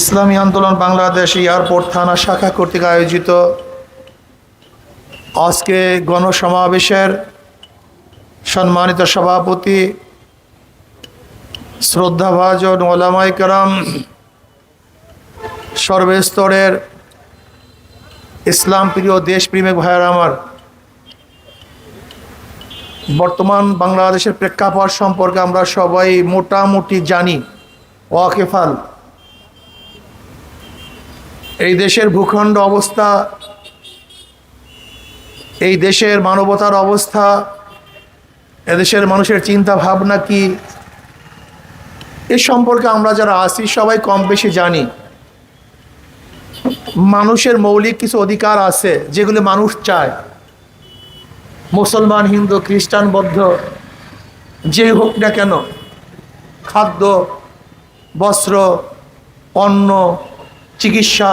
ইসলামী আন্দোলন বাংলাদেশ এয়ারপোর্ট থানা শাখা কর্তৃক আয়োজিত আজকে গণসমাবেশের সম্মানিত সভাপতি, শ্রদ্ধাভাজন ওলামাই কারাম, সর্বস্তরের ইসলাম প্রিয় দেশপ্রেমিক ভাইয়ের আমার, বর্তমান বাংলাদেশের প্রেক্ষাপট সম্পর্কে আমরা সবাই মোটামুটি জানি, ওয়াকেফাল। এই দেশের ভূখণ্ড অবস্থা, এই দেশের মানবতার অবস্থা, এদেশের মানুষের চিন্তা ভাবনা কি, এ সম্পর্কে আমরা যারা আছি সবাই কম বেশি জানি। মানুষের মৌলিক কিছু অধিকার আছে যেগুলো মানুষ চায়। মুসলমান, হিন্দু, খ্রিস্টান, বৌদ্ধ যে হোক না কেন, খাদ্য, বস্ত্র, অন্ন চিকিৎসা,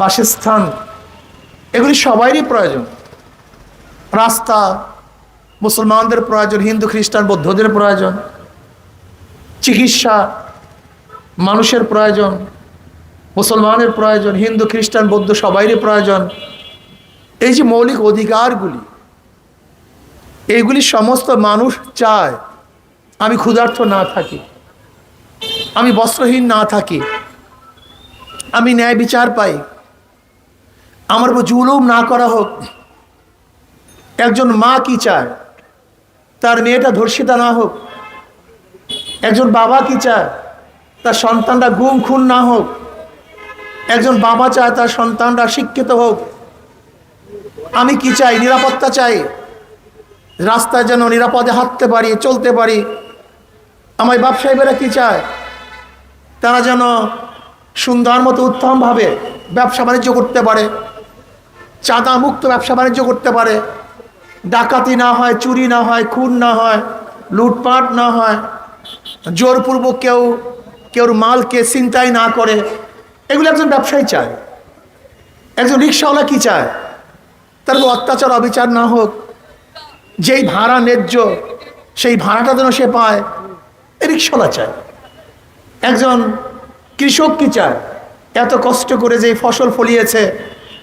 বাসস্থান, এগুলি সবারই প্রয়োজন। রাস্তা, মুসলমানদের প্রয়োজন, হিন্দু, খ্রিস্টান, বৌদ্ধদের প্রয়োজন। চিকিৎসা, মানুষের প্রয়োজন, মুসলমানের প্রয়োজন, হিন্দু, খ্রিস্টান, বৌদ্ধ সবাইরই প্রয়োজন। এই যে মৌলিক অধিকারগুলি, এইগুলি সমস্ত মানুষ চায়, আমি ক্ষুধার্থ না থাকি, আমি বস্ত্রহীন না থাকি আমি ন্যায় বিচার পাই। আমার উপর জুলুম না করা হোক। একজন মা কি চায়? তার মেয়েটা ধর্ষিতা না হোক। একজন বাবা কি চায়? তার সন্তানরা গুম, খুন না হোক। একজন বাবা চায় তার সন্তানরা শিক্ষিত হোক। আমি কি চাই? নিরাপত্তা চাই। রাস্তায় যেন নিরাপদে হাঁটতে পারি, চলতে পারি। আমার ব্যবসায়ীরা কি চায়? তারা যেন সুন্দর মতো উত্তমভাবে ব্যবসা বাণিজ্য করতে পারে চাঁদা মুক্ত ব্যবসা বাণিজ্য করতে পারে, ডাকাতি না হয়, চুরি না হয়, খুন না হয়, লুটপাট না হয়, জোরপূর্বক কেউ, কেউর মালকে চিন্তাই না করে, এগুলো একজন ব্যবসায়ী চায়। একজন রিক্সাওয়ালা কি চায়? তার অত্যাচার, অবিচার না হোক, যেই ভাড়া ন্যায্য, সেই ভাড়াটা যেন সে পায় রিক্সাওয়ালা চায়। একজন কৃষক কি চায়? এত কষ্ট করে যে ফসল ফলিয়েছে,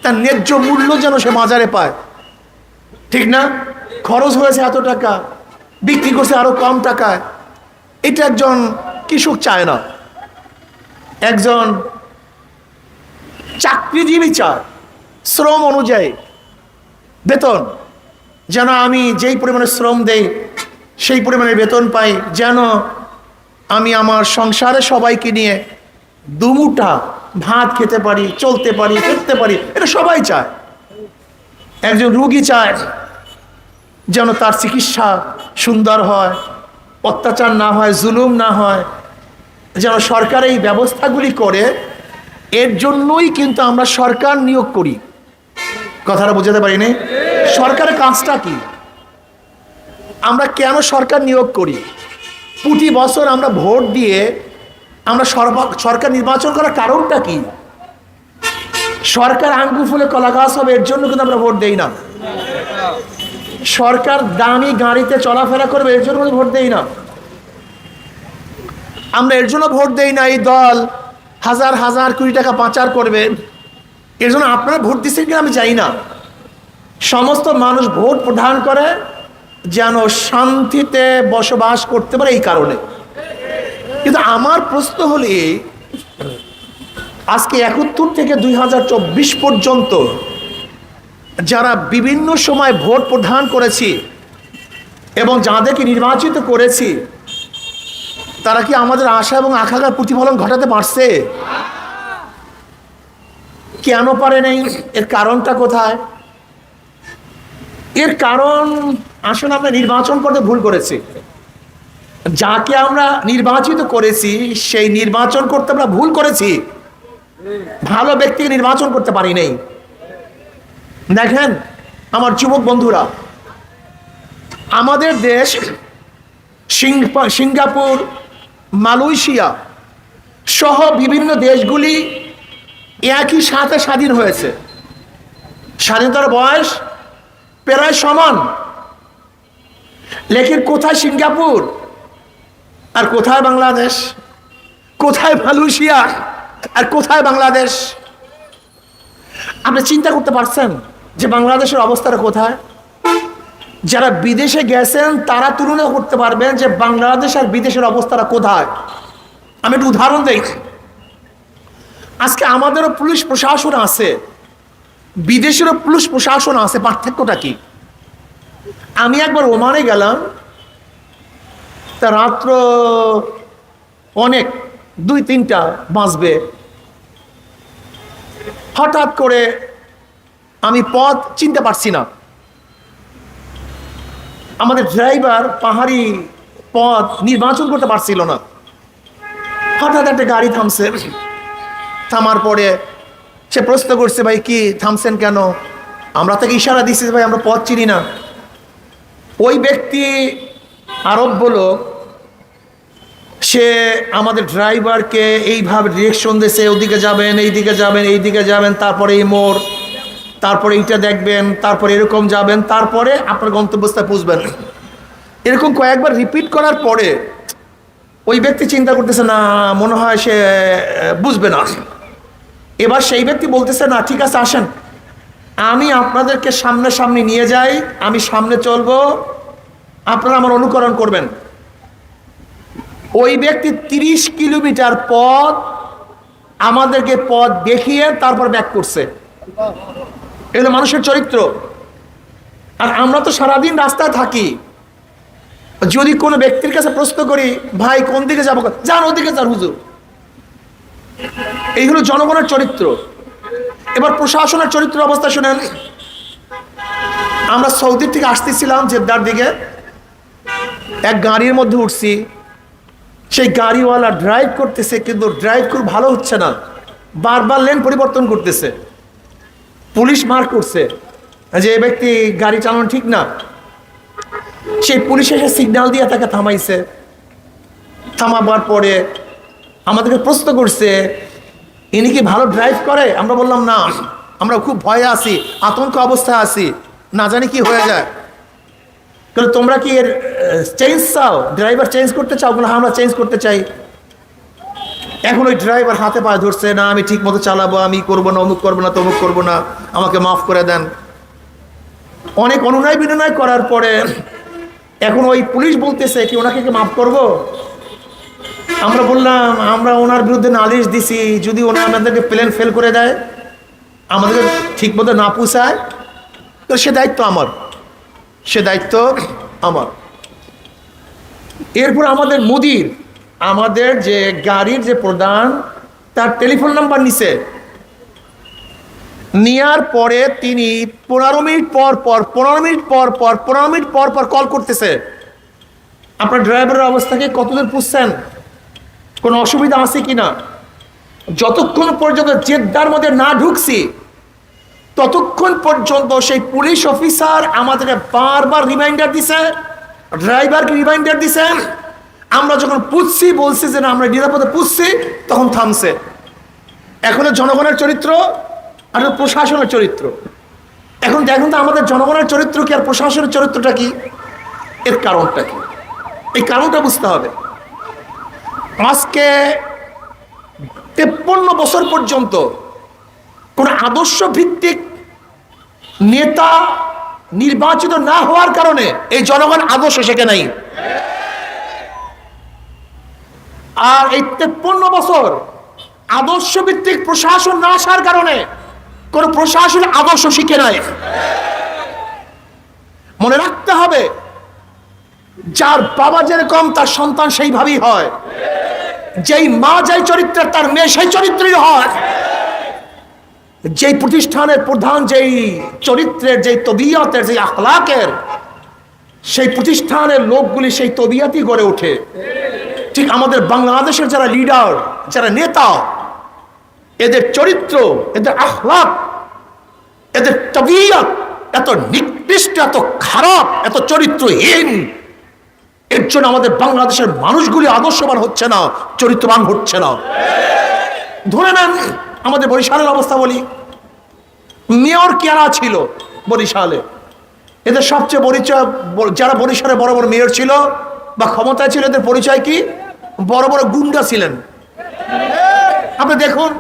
তার ন্যায্য মূল্য যেন সে বাজারে পায়। ঠিক না? খরচ হয়েছে এত টাকা, বিক্রি করছে আরও কম টাকায়। এটা একজন কৃষক চায় না। একজন চাকরিজীবী চায়, শ্রম অনুযায়ী। বেতন, যেন আমি যেই পরিমাণে শ্রম দেই, সেই পরিমাণে বেতন পাই, যেন আমি আমার সংসারে সবাইকে নিয়ে দুমুটা ভাত খেতে পারি, চলতে পারি ফিরতে পারি, এটা সবাই চায়। একজন রুগী চায় যেন তার চিকিৎসা সুন্দর হয়, অত্যাচার না হয়, জুলুম না হয়, যেন সরকার এই ব্যবস্থাগুলি করে, এর জন্যই কিন্তু আমরা সরকার নিয়োগ করি। কথাটা বোঝাতে পারিনি? সরকারের কাজটা কি? আমরা কেন সরকার নিয়োগ করি? প্রতি বছর আমরা ভোট দিয়ে আমরা সরকার নির্বাচন করার কারণটা কি? সরকার আঙ্গু ফুলে কলা গাছ হবে, এর জন্য কিন্তু আমরা ভোট দেই না। সরকার দামি গাড়িতে চলাফেরা করবে, এর জন্য ভোট দেই না। আমরা এর জন্য ভোট দেই না, এই দল হাজার হাজার কোটি টাকা পাচার করবে। এর জন্য আপনারা ভোট দিচ্ছেন কিনা আমি জানি না। সমস্ত মানুষ ভোট প্রদান করে যেন শান্তিতে বসবাস করতে পারে এই কারণে। কিন্তু আমার প্রশ্ন হল আজকে একাত্তর থেকে দু হাজার চব্বিশ পর্যন্ত যারা বিভিন্ন সময় ভোট প্রদান করেছি এবং যাদেরকে নির্বাচিত করেছি, তারা কি আমাদের আশা এবং আকাঙ্ক্ষার প্রতিফলন ঘটাতে পারছে? কেন পারে নাই? এর কারণটা কোথায়? এর কারণ আসলে আমরা নির্বাচন করতে ভুল করেছি। যাকে আমরা নির্বাচিত করেছি, সেই নির্বাচন করতে আমরা ভুল করেছি। ভালো ব্যক্তিকে নির্বাচন করতে পারি নাই। দেখেন, আমার যুবক বন্ধুরা, আমাদের দেশ সিঙ্গ- সিঙ্গাপুর, মালয়েশিয়া সহ বিভিন্ন দেশগুলি একই সাথে স্বাধীন হয়েছে। স্বাধীনতার বয়স প্রায় সমান। লেকিন কোথায় সিঙ্গাপুর? আর কোথায় বাংলাদেশ? কোথায় মালয়েশিয়া? আর কোথায় বাংলাদেশ? আপনি চিন্তা করতে পারছেন যে বাংলাদেশের অবস্থাটা কোথায়? যারা বিদেশে গেছেন, তারা তুলনা করতে পারবেন যে বাংলাদেশ আর বিদেশের অবস্থাটা কোথায়। আমি একটু উদাহরণ দেখ আজকে আমাদেরও পুলিশ প্রশাসন আছে, বিদেশেরও পুলিশ প্রশাসন আছে, পার্থক্যটা কি? আমি একবার ওমানে গেলাম তা রাত্র অনেক, দুই, তিনটা বাঁচবে হঠাৎ করে আমি পথ চিনতে পারছি না। আমাদের ড্রাইভার পাহাড়ি পথ নির্বাচন করতে পারছিল না। হঠাৎ একটা গাড়ি থামছে। থামার পরে সে প্রশ্ন করছে, ভাই, কি থামছেন কেন? আমরা তাকে ইশারা দিচ্ছি ভাই, আমরা পথ চিনি না। ওই ব্যক্তি আরব লোক সে আমাদের ড্রাইভারকে এইভাবে ডিরেকশন দিয়েছে, ওদিকে যাবেন এই দিকে যাবেন এই দিকে যাবেন, তারপরে এই মোড়, তারপরে এইটা দেখবেন, তারপরে এরকম যাবেন, তারপরে আপনার গন্তব্যস্থায় পৌঁছবেন। এরকম কয়েকবার রিপিট করার পরে ওই ব্যক্তি চিন্তা করতেছে, না, মনে হয় সে বুঝবে না। এবার সেই ব্যক্তি বলতেছে, না, ঠিক আছে, আসেন। আমি আপনাদেরকে সামনে সামনে নিয়ে যাই, আমি সামনে চলবো, আপনারা আমার অনুকরণ করবেন। ওই ব্যক্তি তিরিশ কিলোমিটার পথ আমাদেরকে পথ দেখিয়ে তারপর ব্যাক করছে। এগুলো মানুষের চরিত্র। আর আমরা তো সারাদিন রাস্তায় থাকি। যদি কোনো ব্যক্তির কাছে প্রশ্ন করি, ভাই, কোন দিকে যাব? যান, ওদিকে যান, হুজুর। এই হলো জনগণের চরিত্র। এবার প্রশাসনের চরিত্র অবস্থা শুনেন। আমরা সৌদির থেকে আসতেছিলাম জেদ্দার দিকে। এক গাড়ির মধ্যে উঠছি। সেই গাড়িওয়ালা ড্রাইভ করতেছে, কিন্তু ড্রাইভ খুব ভালো হচ্ছে না। বারবার লেন পরিবর্তন করতেছে। পুলিশ মার করছে যে এই ব্যক্তি গাড়ি চালানো ঠিক না। সেই পুলিশ এসে সিগন্যাল দিয়ে তাকে থামাইছে। থামাবার পরে আমাদেরকে প্রশ্ন করছে, ইনি কি ভালো ড্রাইভ করে? আমরা বললাম, না, আমরা খুব ভয়ে আছি, আতঙ্ক অবস্থায় আছি। না জানি কি হয়ে যায়। তাহলে তোমরা কি এর চেঞ্জ চাও? ড্রাইভার চেঞ্জ করতে চাও? বলে হ্যাঁ, আমরা চেঞ্জ করতে চাই। এখন ওই ড্রাইভার হাতে পায়ে ধরছে না আমি ঠিক মতো চালাবো আমি করব না অমুক করব না তমুক করব না আমাকে মাফ করে দেন। অনেক অনুনয় বিনয় করার পরে এখন ওই পুলিশ বলতেছে কি ওনাকে কি মাফ করব? আমরা বললাম আমরা ওনার বিরুদ্ধে নালিশ দিছি যদি ওনার আমাদেরকে প্লেন ফেল করে দেয় আমাদেরকে ঠিক মতো না পুষায় তো সে দায়িত্ব আমার। সে দায়িত্ব আমার। এরপর আমাদের মুদির, আমাদের যে গাড়ির যে প্রধান, তার টেলিফোন নাম্বার নিছে। নেওয়ার পরে তিনি পনেরো মিনিট পর পর, পনেরো মিনিট পর পর, পনেরো মিনিট পর পর কল করতেছে। আপনার ড্রাইভারের অবস্থাকে কতদূর পুষছেন? কোনো অসুবিধা আছে কি না যতক্ষণ পর্যন্ত জেদ্দার মধ্যে না ঢুকছি ততক্ষণ পর্যন্ত সেই পুলিশ অফিসার আমাদেরকে বারবার রিমাইন্ডার দিছে ড্রাইভারকে রিমাইন্ডার দিছে। আমরা যখন পুষছি বলছি যে না, আমরা নিরাপদে পুষছি তখন থামছে। এখন জনগণের চরিত্র, আর প্রশাসনের চরিত্র। এখন দেখুন তো আমাদের জনগণের চরিত্র কি, আর প্রশাসনের চরিত্রটা কি? এর কারণটা কি? এই কারণটা বুঝতে হবে। আজকে তেপ্পন্ন বছর পর্যন্ত কোন আদর্শ ভিত্তিক নেতা নির্বাচিত না হওয়ার কারণে এই জনগণ আদর্শ শেখে নাই। আর এই তেপ্পন্ন বছর আদর্শ ভিত্তিক প্রশাসন না আসার কারণে কোন প্রশাসন আদর্শ শিখে নাই। মনে রাখতে হবে, যার বাবা যেরকম, তার সন্তান সেইভাবেই হয়। যেই মা যেই চরিত্রের, তার মেয়ে সেই চরিত্রই হয়। যেই প্রতিষ্ঠানের প্রধান, যেই চরিত্রের, যেই তবিয়তের, যেই আখলাকের, সেই প্রতিষ্ঠানের লোকগুলি সেই তবিয়াতই গড়ে ওঠে। ঠিক আমাদের বাংলাদেশের যারা লিডার যারা নেতা, এদের চরিত্র, এদের আখলাক, এদের তবিয়ত এত নিকৃষ্ট, এত খারাপ, এত চরিত্রহীন। এর জন্য আমাদের বাংলাদেশের মানুষগুলি আদর্শবান হচ্ছে না, চরিত্রবান হচ্ছে না। ধরে নেন আমাদের বরিশালের অবস্থা বলি। মেয়র কেরা ছিল বরিশালে? এদের সবচেয়ে পরিচয়, যারা বরিশালে বড় বড় মেয়র ছিল বা ক্ষমতায় ছিল, এদের পরিচয় কি? বড় বড় গুন্ডা ছিলেন। আপনি দেখুন,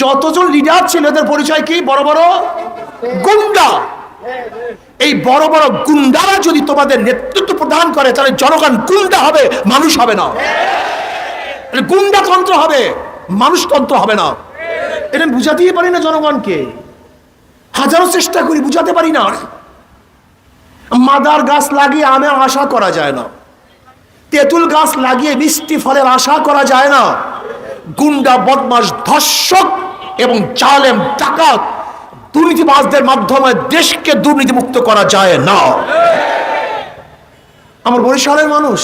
যতজন লিডার ছিল, এদের পরিচয় কি? বড় বড় গুন্ডা। এই বড় বড় গুন্ডারা যদি তোমাদের নেতৃত্ব প্রদান করে, তাহলে জনগণ গুন্ডা হবে, মানুষ হবে না। গুন্ডাতন্ত্র হবে। মানুষতন্ত্র হবে না। এটা আমি বুঝাতেই পারি না জনগণকে। হাজারো চেষ্টা করি, বুঝাতে পারি না। মাদার গাছ লাগিয়ে আমের আশা করা যায় না। তেঁতুল গাছ লাগিয়ে মিষ্টি ফলের আশা করা যায় না। গুন্ডা বদমাস ধর্ষক এবং জালেম, ডাকাত দুর্নীতিবাজদের মাধ্যমে দেশকে দুর্নীতিমুক্ত করা যায় না। আমার বরিশালের মানুষ,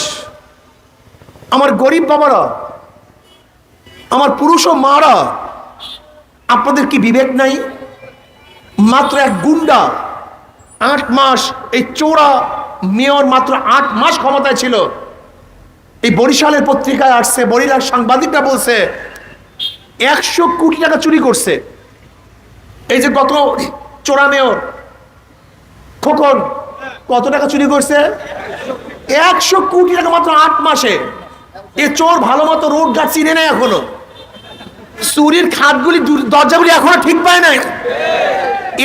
আমার গরিব বাবারা আমার পুরুষ ও মারা, আপনাদের কি বিবেক নাই? মাত্র এক গুন্ডা, আট মাস, এই চোরা মেয়র মাত্র আট মাস ক্ষমতায় ছিল। এই বরিশালের পত্রিকায় আসছে বরিশাল সাংবাদিকরা বলছে, একশো কোটি টাকা চুরি করছে। এই যে গত চোরা মেয়র, খোকন, কত টাকা চুরি করছে? একশো কোটি টাকা মাত্র আট মাসে। এ চোর ভালো মতো রোড ঘাট চিনে নেয় এখনও। চুরির খাতগুলি দরজাগুলি এখনও ঠিক পায় নাই।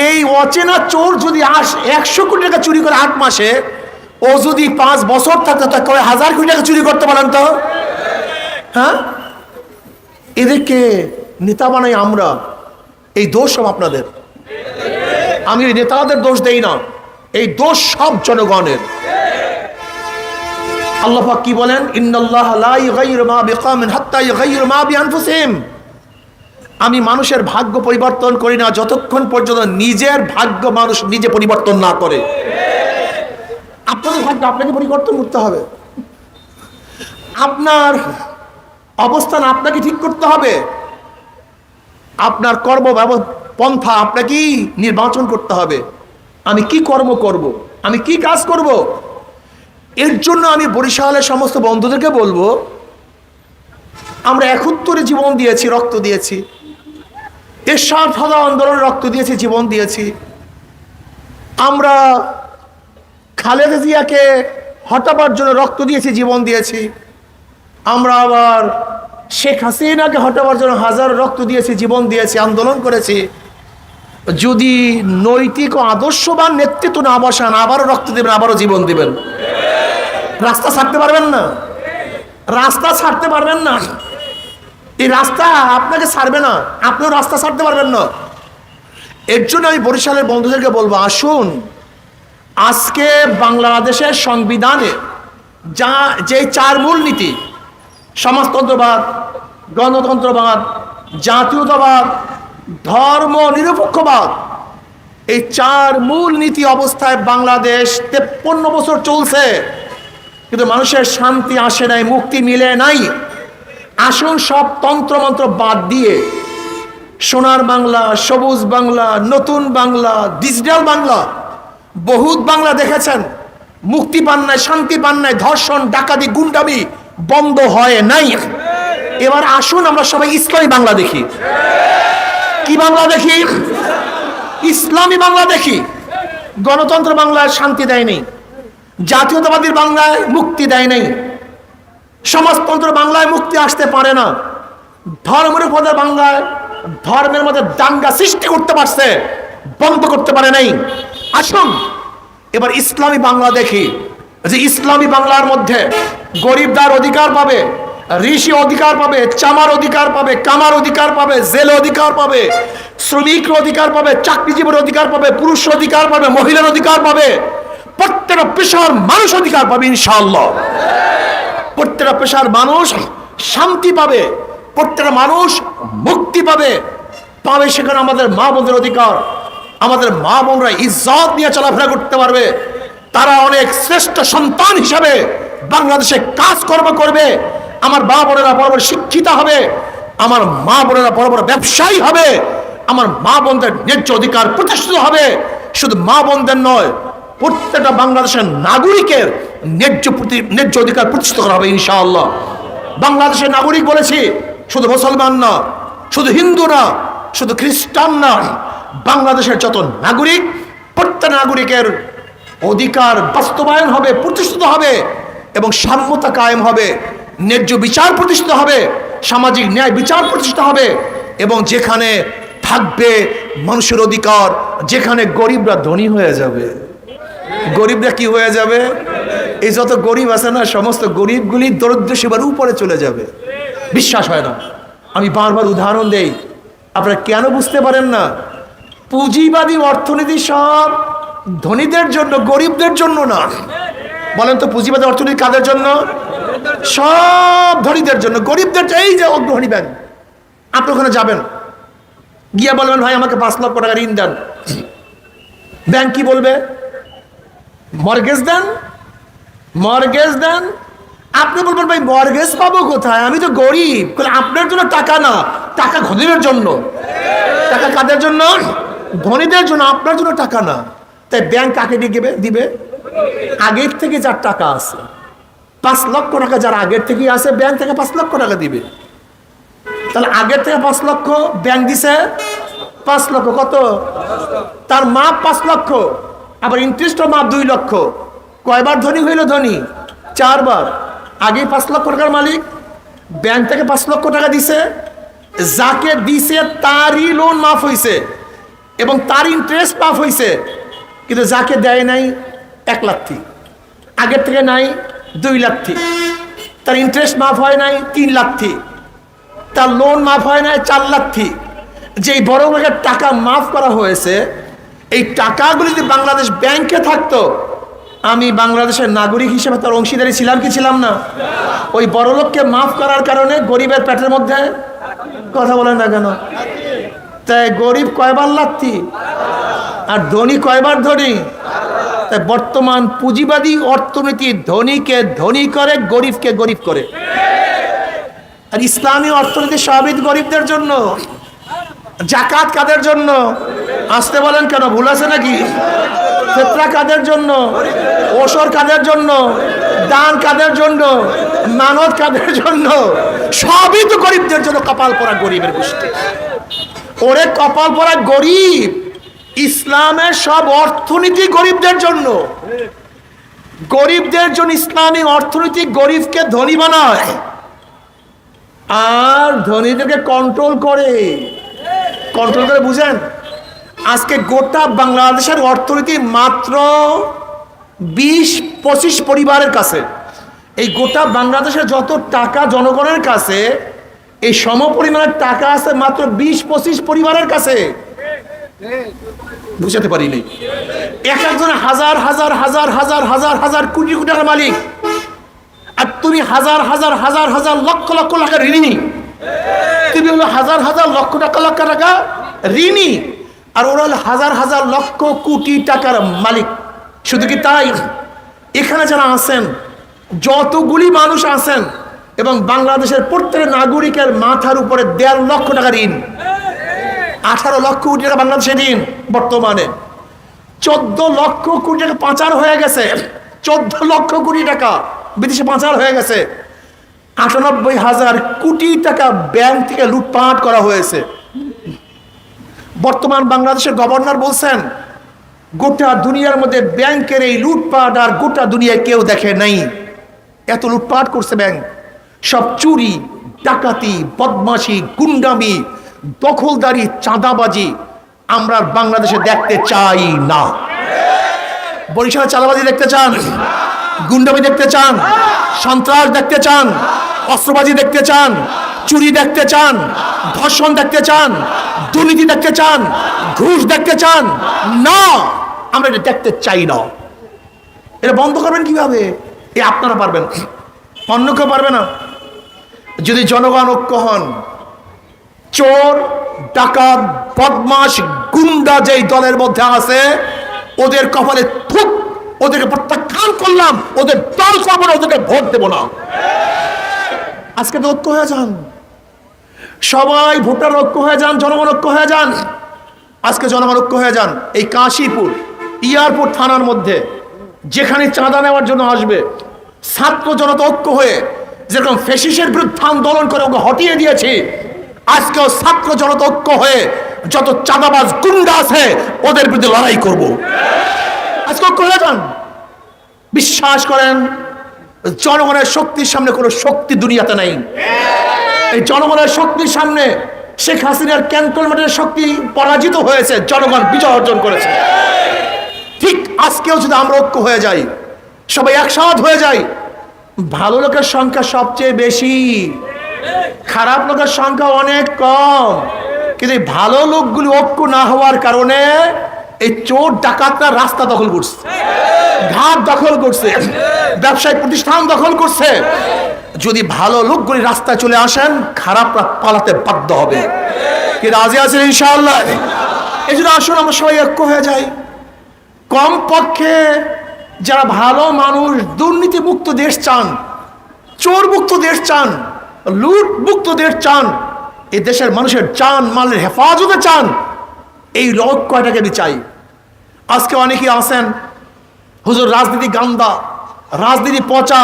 এই অচেনা চোর যদি আস একশো কোটি টাকা চুরি করে আট মাসে, ও যদি পাঁচ বছর থাকতো, তা হাজার কোটি টাকা চুরি করতে পারেন তো? হ্যাঁ? এদেরকে নেতা বানাই আমরা, এই দোষ সব আপনাদের। আমি ওই নেতাদের দোষ দেই না, এই দোষ সব জনগণের। আল্লাহ কি বলেন? ইন্নাল্লাহ লা ইউগাইয়িরু মা বিকাওমিন হাত্তা ইউগাইয়িরু মা বিআনফুসিহিম। আমি মানুষের ভাগ্য পরিবর্তন করি না যতক্ষণ পর্যন্ত নিজের ভাগ্য মানুষ নিজে পরিবর্তন না করে। আপনাদের ভাগ্য আপনাকে পরিবর্তন করতে হবে। আপনার অবস্থান আপনাকে ঠিক করতে হবে। আপনার কর্ম পন্থা আপনাকেই নির্বাচন করতে হবে। আমি কি কর্ম করব। আমি কি কাজ করব। এর জন্য আমি বরিশালের সমস্ত বন্ধুদেরকে বলব, আমরা একত্তরে জীবন দিয়েছি, রক্ত দিয়েছি। এরশাদ ফাদা আন্দোলনে রক্ত দিয়েছি, জীবন দিয়েছি। আমরা খালেদা জিয়াকে হটাবার জন্য রক্ত দিয়েছি, জীবন দিয়েছি। আমরা আবার শেখ হাসিনাকে হটাবার জন্য হাজার রক্ত দিয়েছি, জীবন দিয়েছি, আন্দোলন করেছি। যদি নৈতিক ও আদর্শবান নেতৃত্ব না বসান, আবারও রক্ত দেবেন, আবারও জীবন দেবেন। রাস্তা ছাড়তে পারবেন না। রাস্তা ছাড়তে পারবেন না। এই রাস্তা আপনাকে ছাড়বে না। আপনিও রাস্তা ছাড়তে পারবেন না। এর জন্য আমি বরিশালের বন্ধুদেরকে বলব, আসুন। আজকে বাংলাদেশের সংবিধানে যা, যে চার মূল নীতি সমাজতন্ত্রবাদ, গণতন্ত্রবাদ, জাতীয়তাবাদ ধর্ম নিরপেক্ষবাদ এই চার মূল নীতি অবস্থায় বাংলাদেশ তেপ্পন্ন বছর চলছে। কিন্তু মানুষের শান্তি আসে নাই, মুক্তি মিলে নাই। আসুন সব তন্ত্রমন্ত্র বাদ দিয়ে সোনার বাংলা, সবুজ বাংলা, নতুন বাংলা ডিজিটাল বাংলা, বহুত বাংলা দেখেছেন। মুক্তি পান নাই, শান্তি পান নাই, ধর্ষণ, ডাকাতি, গুন্ডামি বন্ধ হয় নাই। এবার আসুন আমরা সবাই ইসলামী বাংলা দেখি। কি বাংলা দেখি? ইসলামী বাংলা দেখি। গণতন্ত্র বাংলায় শান্তি দেয় নেই। জাতীয়তাবাদীর বাংলায় মুক্তি দেয় নেই। সমাজতন্ত্র বাংলায় মুক্তি আসতে পারে না ধর্মের উপরে বাংলায় ধর্মের মধ্যে দাঙ্গা সৃষ্টি করতে পারছে বন্ধ করতে পারে নাই আসুন এবার ইসলামী বাংলা দেখি যে ইসলামী বাংলার মধ্যে গরিবদার অধিকার পাবে ঋষি অধিকার পাবে চামার অধিকার পাবে কামার অধিকার পাবে জেল অধিকার পাবে শ্রমিক অধিকার পাবে চাকরিজীবীর অধিকার পাবে পুরুষ অধিকার পাবে মহিলার অধিকার পাবে প্রত্যেকটা পেশার মানুষ অধিকার পাবে ইনশাআল্লাহ প্রত্যেকটা পেশার মানুষ শান্তি পাবে, প্রত্যেকটা মানুষ মুক্তি পাবে। পাবে সেখানে আমাদের মা বোনদের অধিকার, আমাদের মা বোনরা ইজ্জত নিয়ে চলাফেরা করতে পারবে। তারা অনেক শ্রেষ্ঠ সন্তান হিসাবে বাংলাদেশে কাজকর্ম করবে। আমার মা বোনেরা বড় বড় শিক্ষিত হবে, আমার মা বোনেরা বড় বড় ব্যবসায়ী হবে, আমার মা বোনদের ন্যায্য অধিকার প্রতিষ্ঠিত হবে। শুধু মা বোনদের নয়, প্রত্যেকটা বাংলাদেশের নাগরিকের ন্যায্য প্রতি, ন্যায্য অধিকার প্রতিষ্ঠিত করা হবে ইনশাআল্লাহ। বাংলাদেশের নাগরিক বলেছি, শুধু মুসলমান না, শুধু হিন্দু না, শুধু খ্রিস্টান না, বাংলাদেশের যত নাগরিক, প্রত্যেক নাগরিকের অধিকার বাস্তবায়ন হবে, প্রতিষ্ঠিত হবে এবং সাম্যতা কায়েম হবে, ন্যায্য বিচার প্রতিষ্ঠিত হবে, সামাজিক ন্যায় বিচার প্রতিষ্ঠিত হবে এবং যেখানে থাকবে মানুষের অধিকার, যেখানে গরিবরা ধনী হয়ে যাবে। গরিবরা কি হয়ে যাবে? এই যত গরিব আছে না, সমস্ত গরিবগুলি দরিদ্র সেবার উপরে চলে যাবে। বিশ্বাস হয় না। আমি বারবার উদাহরণ দেই। আপনারা কেন বুঝতে পারেন না? পুঁজিবাদী অর্থনীতি সব ধনীদের জন্য, গরিবদের জন্য না। বলেন তো, পুঁজিবাদী অর্থনীতি কাদের জন্য? সব ধনীদের জন্য। গরিবদের এই যে অগ্রহণী ব্যাংক। আপনি ওখানে যাবেন। গিয়া বলবেন, ভাই, আমাকে পাঁচ লক্ষ টাকা ঋণ দেন। ব্যাংক কি বলবে? মর্গেজ দেন? মর্গেজ দেন? আপনি বলবেন, ভাই, মর্গেজ পাবো কোথায়? আমি তো গরিব। আপনার জন্য টাকা না, টাকা ধনীদের জন্য। টাকা কাদের জন্য? ধনীদের জন্য, আপনার জন্য টাকা না। তাই ব্যাংক কাকে দিবে দিবে? আগের থেকে যার টাকা আছে, পাঁচ লক্ষ টাকা যার আগের থেকেই আছে, ব্যাংক থেকে পাঁচ লক্ষ টাকা দিবে। তাহলে আগের থেকে পাঁচ লক্ষ ব্যাংক দিছে, পাঁচ লক্ষ কত? তার মাপ পাঁচ লক্ষ, আবার ইন্টারেস্টও মাপ দুই লক্ষ। কয়বার ধনী হইল ধনী? চারবার। আগে পাঁচ লক্ষ টাকার মালিক ব্যাংক থেকে পাঁচ লক্ষ টাকা দিছে, যাকে দিছে তারই লোন মাফ হয়েছে এবং তার ইন্টারেস্ট মাফ হয়েছে কিন্তু যাকে দেয় নাই এক লাখি আগের থেকে নাই দুই লাখি তার ইন্টারেস্ট মাফ হয় নাই তিন লাখি তার লোন মাফ হয় নাই চার লাখি যেই বড় লোকের টাকা মাফ করা হয়েছে, এই টাকাগুলি যদি বাংলাদেশ ব্যাংকে থাকতো আমি বাংলাদেশের নাগরিক হিসেবে তার অংশীদারি ছিলাম কি ছিলাম না? ওই বড়লোককে মাফ করার কারণে গরিবের পেটের মধ্যে কথা বলেন না কেন? তাই গরিব কয়বার লাথি আর ধনী কয়বার ধনী? তাই বর্তমান পুঁজিবাদী অর্থনীতি ধনীকে ধনী করে, গরিবকে গরিব করে। আর ইসলামী অর্থনীতি স্বাভাবিক গরিবদের জন্য। জাকাত কাদের জন্য? আসতে বলেন কেন? ভুল আছে নাকি? ফেতরা কাদের জন্য? ওসর কাদের জন্য? দান কাদের জন্য? মানত কাদের জন্য? সবই তো গরিবদের জন্য কপাল পরা গরিবের গোষ্ঠী। ওরে কপাল পরা গরিব, ইসলামের সব অর্থনীতি গরিবদের জন্য। গরিবদের জন্য ইসলামী অর্থনীতি গরিবকে ধনী বানায়। আর ধনীদেরকে কন্ট্রোল করে। কন্ট্রোল করে বুঝেন? আজকে গোটা বাংলাদেশের অর্থনীতি মাত্র বিশ, পঁচিশ পরিবারের কাছে। এই গোটা বাংলাদেশের যত টাকা জনগণের কাছে, এই সম পরিমাণের টাকা আছে মাত্র বিশ, পঁচিশ পরিবারের কাছে। বুঝাতে পারিনি। এক একজন হাজার হাজার হাজার হাজার হাজার হাজার কোটি কোটি টাকার মালিক। আর তুমি হাজার হাজার হাজার হাজার লক্ষ লক্ষ টাকা ঋণী। তুমি হলো হাজার হাজার লক্ষ টাকা লক্ষ টাকা ঋণী। আর ওরা হাজার হাজার লক্ষ কোটি টাকার মালিক। শুধু কি তাই? এখানে যারা আছেন, যতগুলি মানুষ আছেন, এবং বাংলাদেশের প্রত্যেক নাগরিকের মাথার উপরে দেড় লক্ষ টাকা ঋণ, আঠারো লক্ষ কোটি টাকা বাংলাদেশের ঋণ বর্তমানে। চোদ্দ লক্ষ কোটি টাকা পাচার হয়ে গেছে, চোদ্দ লক্ষ কোটি টাকা বিদেশে পাচার হয়ে গেছে। আটানব্বই হাজার কোটি টাকা ব্যাংক থেকে লুটপাট করা হয়েছে। বর্তমান বাংলাদেশের গভর্নর বলছেন, গোটা দুনিয়ার মধ্যে ব্যাংকের এই লুটপাট আর গোটা দুনিয়ায় কেউ দেখে নাই। এত লুটপাট করছে ব্যাংক। সব চুরি, ডাকাতি, বদমাশি, গুন্ডামি, দখলদারি, চাঁদাবাজি আমরা বাংলাদেশে দেখতে চাই না। বরিশালে চাঁদাবাজি দেখতে চান, গুন্ডামি দেখতে চান, সন্ত্রাস দেখতে চান, অস্ত্রবাজি দেখতে চান চুরি দেখতে চান, ধর্ষণ দেখতে চান, দুর্নীতি দেখতে চান, ঘুষ দেখতে চান, না, আমরা এটা দেখতে চাই না। এটা বন্ধ করবেন কীভাবে? এ আপনারা পারবেন অন্য কেউ পারবে না। যদি জনগণ ঐক্য হন, চোর, ডাকাত বদমাস গুন্ডা যেই দলের মধ্যে আছে, ওদের কপালে থুক, ওদেরকে প্রত্যাখ্যান করলাম, ওদের দল করব না, ওদেরকে ভোট দেবো না। আজকে তো ঐক্য হয়ে যান। সবাই ভোটার ঐক্য হয়ে যান, জনগণ ঐক্য হয়ে যান। আজকে জনগণ ঐক্য হয়ে যান, এই কাশীপুর ইয়ারপোর্ট থানার মধ্যে, যেখানে চাঁদা নেওয়ার জন্য আসবে, ছাত্র জনতা ঐক্য হয়ে যেরকম ফেসিসের বিরুদ্ধে আন্দোলন করে ওকে হটিয়ে দিয়েছি, আজকেও ছাত্র জনতা ঐক্য হয়ে যত চাঁদাবাজ গুন্ডা আছে, ওদের বিরুদ্ধে লড়াই করব। আজকে ঐক্য হয়ে যান। বিশ্বাস করেন, জনগণের শক্তির সামনে কোনো শক্তি দুনিয়াতে নেই। এই জনগণের শক্তির সামনে শেখ হাসিনার ক্যান্টনমেন্টের শক্তি পরাজিত হয়েছে, জনগণ বিজয় অর্জন করেছে। ঠিক আজকেও যদি আমরা ঐক্য হয়ে যাই, সবাই একসাথ হয়ে যাই, ভালো লোকের সংখ্যা সবচেয়ে বেশি, খারাপ লোকের সংখ্যা অনেক কম। কিন্তু ভালো লোকগুলি ঐক্য না হওয়ার কারণে এই চোর ডাকাতরা রাস্তা দখল করছে, ঘাট দখল করছে, ব্যবসায়িক প্রতিষ্ঠান দখল করছে। যদি ভালো লোকগুলি রাস্তায় চলে আসেন, খারাপরা পালাতে বাধ্য হবে। কি রাজি আছেন ইনশাআল্লাহ? এই জন্য আসুন, আমরা সবাই ঐক্য হয়ে যাই। কমপক্ষে যারা ভালো মানুষ, দুর্নীতি মুক্ত দেশ চান, চোর মুক্ত দেশ চান, লুট মুক্ত দেশ চান এই দেশের মানুষের চান, মালের হেফাজতে চান, এই লোক কয়টাকে আমি চাই। আজকে অনেকেই আছেন, হুজুর রাজনীতি গান্দা, রাজনীতি পচা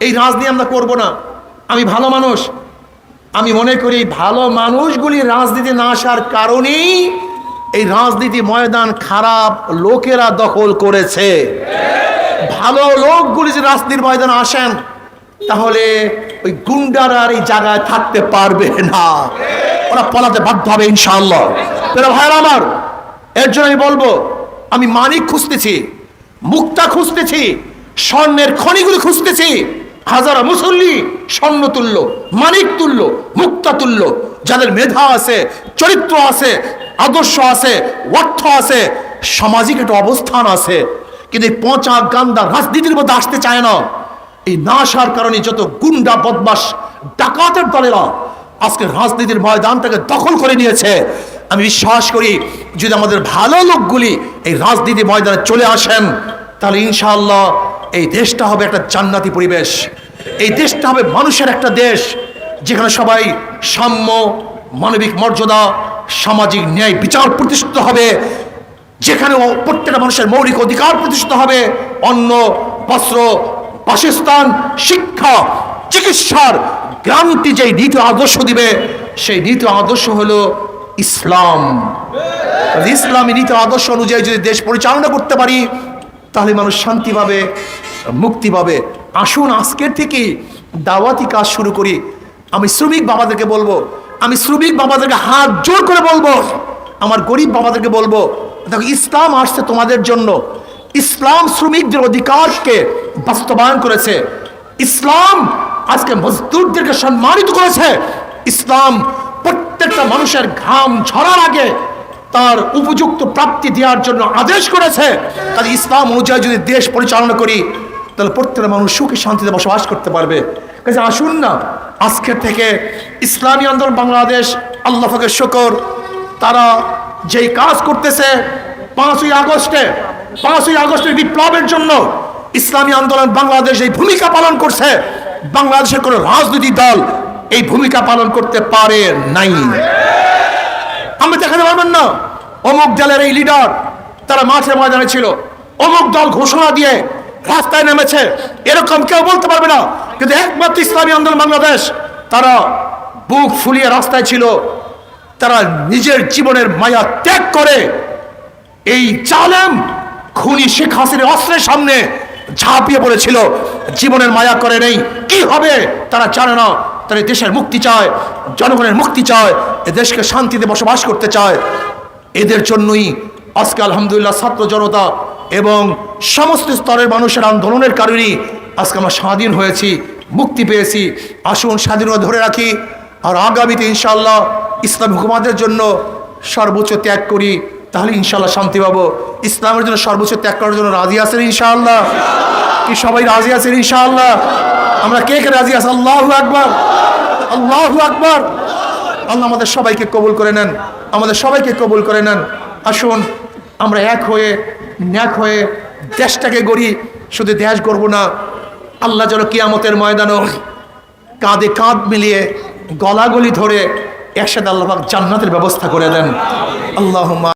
এই রাজনীতি আমরা করব না। আমি ভালো মানুষ। আমি মনে করি ভালো মানুষগুলি রাজনীতি না আসার কারণেই এই রাজনীতি ময়দান খারাপ লোকেরা দখল করেছে। ভালো লোকগুলি যে রাজনীতির ময়দানে আসেন, তাহলে ওই গুন্ডারা এই জায়গায় থাকতে পারবে না। ওরা পলাতে বাধ্য হবে ইনশাআল্লাহ। তাহলে ভাইরা আমার, এর জন্য আমি বলব, আমি মানিক খুঁজতেছি, মুক্তা খুঁজতেছি, স্বর্ণের খনিগুলি খুঁজতেছি। হাজারা মুসল্লি, স্বর্ণ তুল্য, মানিক তুল্য, মুক্তা তুল্য, যাদের মেধা আছে, চরিত্র আছে, আদর্শ আছে, অর্থ আছে, সামাজিক একটা অবস্থান আছে, কিন্তু পচা গান্দা রাজনীতির মধ্যে আসতে চায় না। এই না আসার কারণে যত গুন্ডা বদমাস ডাকাতের দলেরা আজকে রাজনীতির ময়দানটাকে দখল করে নিয়েছে। আমি বিশ্বাস করি, যদি আমাদের ভালো লোকগুলি এই রাজনীতি ময়দানে চলে আসেন, তাহলে ইনশাআল্লাহ এই দেশটা হবে একটা জান্নাতি পরিবেশ। এই দেশটা হবে মানুষের একটা দেশ, যেখানে সবাই সাম্য, মানবিক মর্যাদা, সামাজিক ন্যায় বিচার প্রতিষ্ঠিত হবে, যেখানে প্রত্যেকটা মানুষের মৌলিক অধিকার প্রতিষ্ঠিত হবে, অন্ন, বস্ত্র, বাসস্থান, শিক্ষা, চিকিৎসার গ্রান্তি যেই নীতি আদর্শ দিবে, সেই নীতি আদর্শ হলো ইসলাম। ইসলামী নীতি আদর্শ অনুযায়ী যদি দেশ পরিচালনা করতে পারি তাহলে মানুষ শান্তি পাবে, মুক্তি পাবে। আসুন আজকের থেকে দাওয়াতি কাজ শুরু করি। আমি শ্রমিক বাবাদেরকে বলব, আমি শ্রমিক বাবাদেরকে হাত জোর করে বলব, আমার গরিব বাবাদেরকে বলব, দেখো ইসলাম আসছে তোমাদের জন্য। ইসলাম শ্রমিকদের অধিকারকে বাস্তবায়ন করেছে। ইসলাম আজকে মজদুরদেরকে সম্মানিত করেছে। ইসলাম প্রত্যেকটা মানুষের ঘাম ঝরার আগে তার উপযুক্ত প্রাপ্তি দেওয়ার জন্য আদেশ করেছে। তাহলে ইসলাম অনুযায়ী যদি দেশ পরিচালনা করি, তাহলে প্রত্যেকটা মানুষ সুখী শান্তিতে বসবাস করতে পারবে। কাজে আসুন না, আজকের থেকে ইসলামী আন্দোলন বাংলাদেশ, আল্লাহ ফাকের শকর। তারা যেই কাজ করতেছে, পাঁচই আগস্টে, পাঁচই আগস্টের বিপ্লবের জন্য ইসলামী আন্দোলন বাংলাদেশ এই ভূমিকা পালন করছে। বাংলাদেশের কোনো রাজনৈতিক দল এই ভূমিকা পালন করতে পারে নাই। আমরা দেখাতে পারবেন না। অমুক দলের এই লিডার তারা মাঠে ময়দানে ছিল। অমুক দল ঘোষণা দিয়ে রাস্তায় নেমেছে। এরকম কেউ বলতে পারবে না। কিন্তু একমাত্র ইসলামী আন্দোলন বাংলাদেশ, তারা বুক ফুলিয়ে রাস্তায় ছিল। তারা নিজের জীবনের মায়া ত্যাগ করে এই জালেম খুনি শেখ হাসিনের অস্ত্রের সামনে ঝাঁপিয়ে পড়েছিল। জীবনের মায়া করে নেই। কি হবে? তারা জানে না। তারা দেশের মুক্তি চায়, জনগণের মুক্তি চায়, এ দেশকে শান্তিতে বসবাস করতে চায়। এদের জন্যই আজকে আলহামদুলিল্লাহ ছাত্র জনতা এবং সমস্ত স্তরের মানুষের আন্দোলনের কারণেই আজকে আমরা স্বাধীন হয়েছি, মুক্তি পেয়েছি। আসুন স্বাধীনতা ধরে রাখি আর আগামীতে ইনশাআল্লাহ ইসলাম হুকুমাদের জন্য সর্বোচ্চ ত্যাগ করি, তাহলে ইনশাল্লাহ শান্তি পাবো। ইসলামের জন্য সর্বোচ্চ ত্যাগ করার জন্য রাজি আছেন ইনশাআল্লাহ? কি সবাই রাজি আছেন ইনশাআল্লাহ? আমরা কে কে রাজি আছি? আল্লাহ আকবর, আল্লাহ আকবার। আল্লাহ আমাদের সবাইকে কবুল করে নেন। আমাদের সবাইকে কবুল করে নেন। আসুন, আমরা এক হয়ে, ন্যাক হয়ে দেশটাকে গড়ি। শুধু দেশ গড়ব না, আল্লাহ যেন কিয়ামতের ময়দানও কাঁধে কাঁধ মিলিয়ে গলাগলি ধরে একসাথে আল্লাহ জান্নাতের ব্যবস্থা করে দেন। আল্লাহ